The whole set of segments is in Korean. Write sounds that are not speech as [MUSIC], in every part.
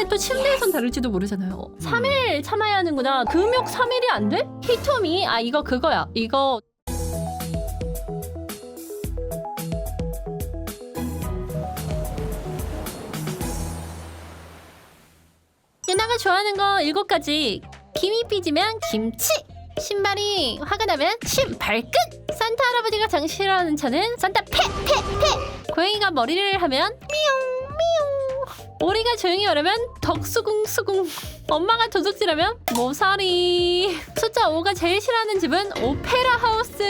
근데 또 침대에선 다를지도 모르잖아요. 3일 참아야 하는구나. 금욕 3일이 안 돼? 히토미? 아 이거 그거야. 이거 유나가 좋아하는 거 일곱 가지. 김이 삐지면 김치. 신발이 화가 나면 신 발끝. 산타 할아버지가 장싫어하는 차는 산타 패 패 패. 고양이가 머리를 하면 미용. 오리가 조용히 말하면 덕수궁 수궁. 엄마가 도둑질하면 모서리. 숫자 5가 제일 싫어하는 집은 오페라 하우스.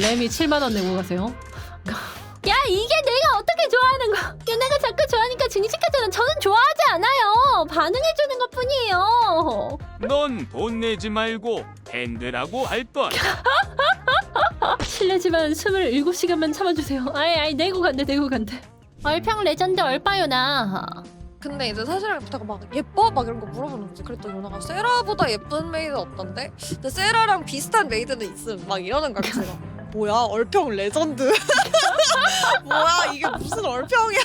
램이 7만 원 내고 가세요. 야 이게 내가 어떻게 좋아하는 거? 유나가 자꾸 좋아하니까 증식하잖아. 저는 좋아하지 않아요. 반응해주는 것 뿐이에요. 넌 돈 내지 말고 밴드라고 할 걸. [LAUGHS] 실례지만 27시간만 참아주세요. 아이 아이 내고 간대 내고 간대. 얼평 레전드 얼빠요나. 근데 이제 사실부터가 막 예뻐 막 이런 거 물어보는 거지. 그랬더니 누나가 세라보다 예쁜 메이드 없던데? 근데 세라랑 비슷한 메이드는 있음 막 이러는 거야. 그래서 내가 [LAUGHS] 뭐야 얼평 레전드. [LAUGHS] 뭐야 이게 무슨 얼평이야?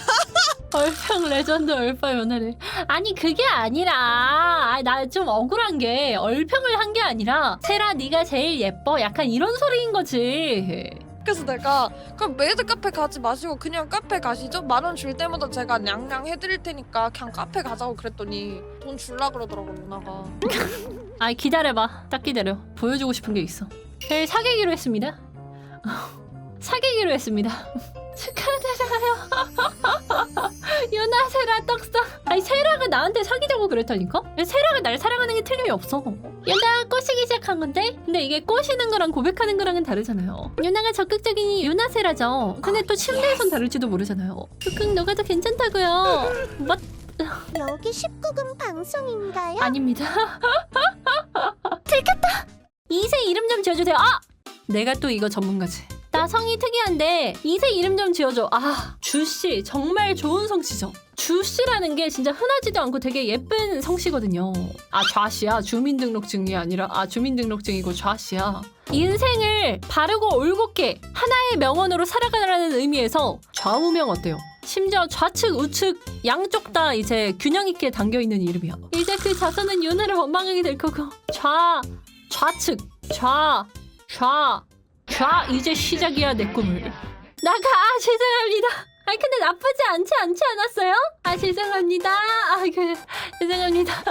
얼평 레전드 얼빠요나래. 아니 그게 아니라 나 좀 억울한 게 얼평을 한 게 아니라 세라 네가 제일 예뻐 약간 이런 소리인 거지. 그래서 내가 그럼 메이드 카페 가지 마시고 그냥 카페 가시죠. 만 원 줄 때마다 제가 냥냥 해드릴 테니까 그냥 카페 가자고 그랬더니 돈 줄라 그러더라고 누나가. [LAUGHS] 아 기다려봐. 딱 기다려. 보여주고 싶은 게 있어. 저희 사귀기로 했습니다. [LAUGHS] 사귀기로 했습니다. [LAUGHS] 축하드려요 유나 세라 떡상 아니 세라가 나한테 사귀자고 그랬다니까? 세라가 날 사랑하는 게 틀림이 없어. 유나 꼬시기 시작한 건데? 근데 이게 꼬시는 거랑 고백하는 거랑은 다르잖아요. 유나가 적극적인 유나 세라죠. 근데 또 침대에선 다를지도 모르잖아요. 흑흑 너가 더 괜찮다고요. 뭐? 여기 19금 방송인가요? 아닙니다. [LAUGHS] 들켰다. 이세 이름 좀 지어주세요. 아, 내가 또 이거 전문가지. 나 성이 특이한데 이세 이름 좀 지어줘. 아, 주씨 정말 좋은 성씨죠. 주씨라는 게 진짜 흔하지도 않고 되게 예쁜 성씨거든요. 아 좌씨야 주민등록증이 아니라 아 주민등록증이고 좌씨야. 인생을 바르고 올곧게 하나의 명언으로 살아가라는 의미에서 좌우명 어때요? 심지어 좌측 우측 양쪽 다 이제 균형 있게 담겨 있는 이름이야. 이제 그 자손은 윤회를 원망하게 될 거고 좌 좌측 좌 좌 좌 이제 시작이야 내 꿈을. 나가 아, 죄송합니다. 아 근데 나쁘지 않지 않지 않았어요? 아 죄송합니다. 아그 [LAUGHS] 죄송합니다.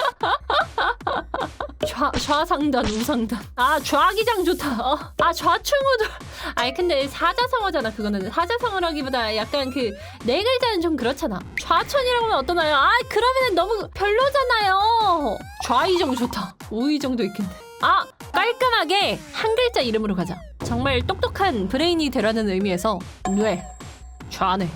좌 좌상단 우상단. 아 좌기장 좋다. 어. 아 좌충우도. 아니 근데 사자성어잖아 그거는 사자성어라기보다 약간 그 네 글자는 좀 그렇잖아. 좌천이라고 하면 어떠나요? 아 그러면은 너무 별로잖아요. 좌이정 좋다. 우이정도 있겠네. 아 깔끔하게 한 글자 이름으로 가자. 정말 똑똑한 브레인이 되라는 의미에서 뇌 좌뇌.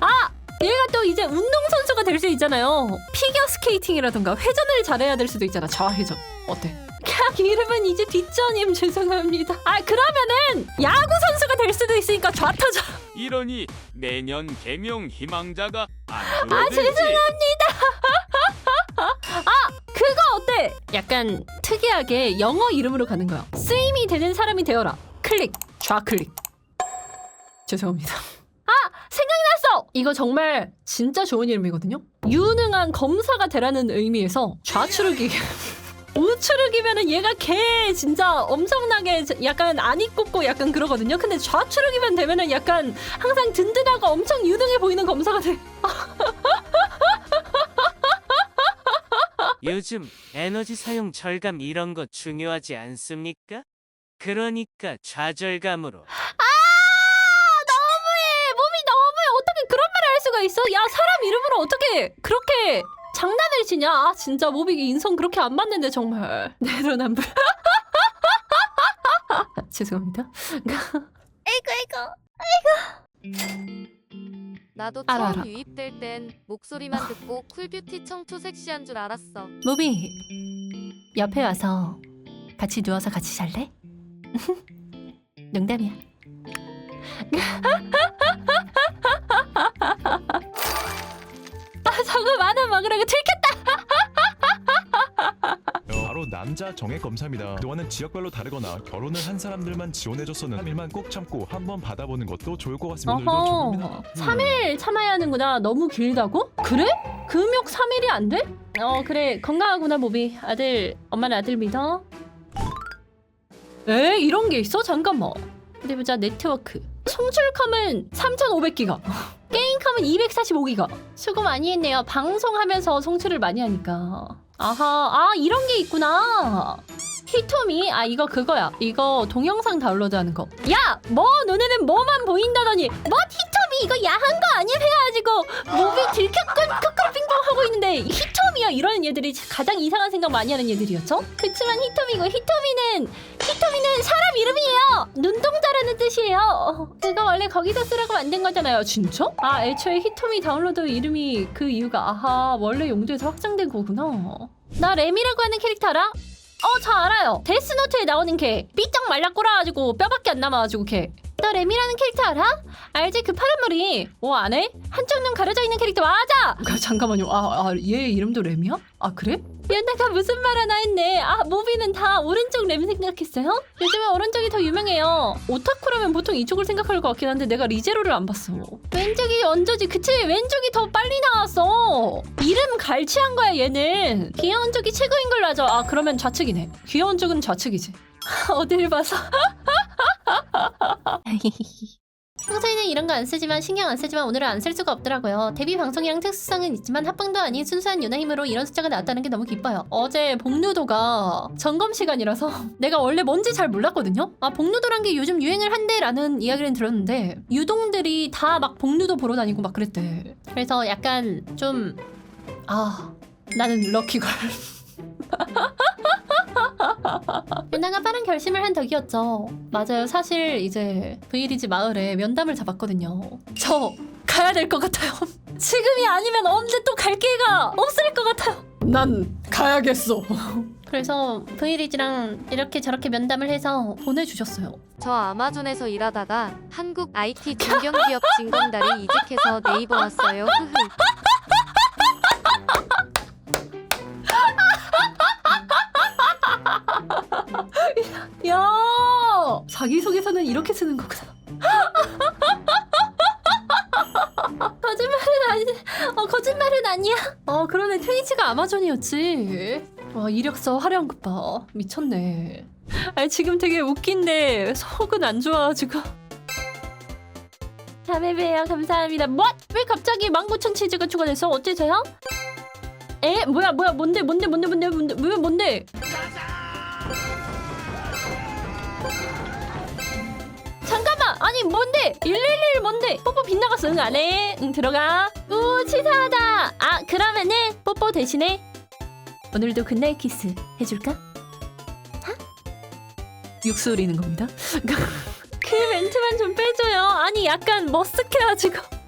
아 얘가 또 이제 운동선수가 될 수 있잖아요. 피겨 스케이팅이라던가 회전을 잘해야 될 수도 있잖아. 좌회전. 어때? 그냥 이름은 이제 뒷전임 죄송합니다. 아 그러면은 야구 선수가 될 수도 있으니까 좌타자. 이러니 내년 개명 희망자가 안 아 줄어들지. 죄송합니다. 약간 특이하게 영어 이름으로 가는 거야. 쓰임이 되는 사람이 되어라. 클릭 좌클릭. 죄송합니다. 아 생각났어. 이거 정말 진짜 좋은 이름이거든요. 유능한 검사가 되라는 의미에서 좌추르기. [LAUGHS] 우추르기면은 얘가 개 진짜 엄청나게 약간 안 입고 약간 그러거든요. 근데 좌추르기만 되면은 약간 항상 든든하고 엄청 유능해 보이는 검사가 돼. [LAUGHS] 요즘 에너지 사용 절감 이런 거 중요하지 않습니까? 그러니까 좌절감으로. 아 너무해. 몸이 너무해. 어떻게 그런 말을 할 수가 있어? 야 사람 이름으로 어떻게 그렇게 장난을 치냐? 아 진짜 모비 인성 그렇게 안 맞는데 정말. [LAUGHS] 내로남불 [LAUGHS] 죄송합니다. [LAUGHS] 아이고. 아이고 나도 알아, 처음 알아. 유입될 땐 목소리만 듣고 쿨뷰티 청초 섹시한 줄 알았어. 모비 옆에 와서 같이 누워서 같이 잘래? [LAUGHS] 농담이야 [LAUGHS] 아 저거 만원 먹으라고 들켰다 남자 정액 검사입니다. 그동안은 지역별로 다르거나 결혼을 한 사람들만 지원해줬었는 3일만 꼭 참고 한번 받아보는 것도 좋을 것 같습니다. 오늘도 어허. 죄송합니다. 음. 3일 참아야 하는구나. 너무 길다고? 그래? 금욕 3일이 안 돼? 어 그래 건강하구나 모비. 아들 엄마는 아들 믿어. 에 이런 게 있어? 잠깐만. 어디 보자 네트워크. 송출컴은 3,500기가. [LAUGHS] 게임컴은 245기가. 수고 많이 했네요. 방송하면서 송출을 많이 하니까. 아하 아 이런 게 있구나. 히토미 아 이거 그거야. 이거 동영상 다운로드 하는 거. 야 뭐 눈에는 뭐만 보인다더니 뭐 히토미 이거 야한 거 아니야 해가지고 몸이 들켰군 끄끄빙빙 하고 있는데 히토미야 이러는 얘들이 가장 이상한 생각 많이 하는 얘들이었죠. 그치만 히토미고 히토미는 히토미는 사람 이름이에요. 눈동자라는 뜻이에요. 어, 그거 원래 거기서 쓰라고 만든 거잖아요. 진짜? 아 애초에 히토미 다운로드 이름이 그 이유가 아하 원래 용도에서 확장된 거구나. 나 램이라고 하는 캐릭터 알아? 어, 저 알아요. 데스노트에 나오는 걔. 삐쩍 말라 꼴아가지고 뼈밖에 안 남아가지고 걔. 너 램이라는 캐릭터 알아? 알지? 그 파란 머리. 어, 안 해? 한쪽 눈 가려져 있는 캐릭터 맞아! 그, 잠깐만요. 아, 아, 얘 이름도 램이야? 아, 그래? 얘네가 무슨 말 하나 했네. 아, 모비는 다 오른쪽 램 생각했어요? 요즘에 오른쪽이 더 유명해요. 오타쿠라면 보통 이쪽을 생각할 것 같긴 한데 내가 리제로를 안 봤어. 왼쪽이 언저지. 그치? 왼쪽이 더 빨리 나왔어. 이름 갈취한 거야, 얘는. 귀여운 쪽이 최고인 걸로 하죠. 아, 그러면 좌측이네. 귀여운 쪽은 좌측이지. [LAUGHS] 어딜 봐서. [LAUGHS] [LAUGHS] 평소에는 이런 거 안 쓰지만 신경 안 쓰지만 오늘은 안 쓸 수가 없더라고요. 데뷔 방송이랑 특수성은 있지만 합방도 아닌 순수한 유나 힘으로 이런 숫자가 나왔다는 게 너무 기뻐요. 어제 복루도가 점검 시간이라서 [LAUGHS] 내가 원래 뭔지 잘 몰랐거든요. 아 복루도란 게 요즘 유행을 한대라는 이야기는 들었는데 유동들이 다 막 복루도 보러 다니고 막 그랬대. 그래서 약간 좀 아 나는 럭키걸. [LAUGHS] 유나가 빠른 결심을 한 덕이었죠. 맞아요. 사실 이제 브이리지 마을에 면담을 잡았거든요. 저 가야 될 것 같아요. [LAUGHS] 지금이 아니면 언제 또 갈 기회가 없을 것 같아요. 난 가야겠어. 그래서 브이리지랑 이렇게 저렇게 면담을 해서 보내주셨어요. 저 아마존에서 일하다가 한국 IT 중견기업 [LAUGHS] 진검다리 이직해서 네이버 왔어요. 흐흐. [LAUGHS] 자기소개서는 이렇게 쓰는 거구나. [LAUGHS] 거짓말은 아니, 어 거짓말은 아니야. 어 그러네 트위치가 아마존이었지. 와 이력서 화려한 것 봐. 미쳤네. 아니 지금 되게 웃긴데 속은 안 좋아가지고. 다음에 봬요. 감사합니다. 뭐? 왜 갑자기 19,000 치즈가 추가됐어? 어째서요? 에? 뭐야 뭐야 뭔데 뭔데 뭔데 뭔데 뭔데 왜 뭔데? 아니 뭔데? 111 뭔데? 뽀뽀 빗나갔어 응 안 해. 응 들어가. 우 치사하다. 아 그러면은 뽀뽀 대신에 오늘도 굿나잇 키스 해줄까? 하? 육수 우리는 겁니다? [LAUGHS] 그 멘트만 좀 빼줘요. 아니 약간 머쓱해가지고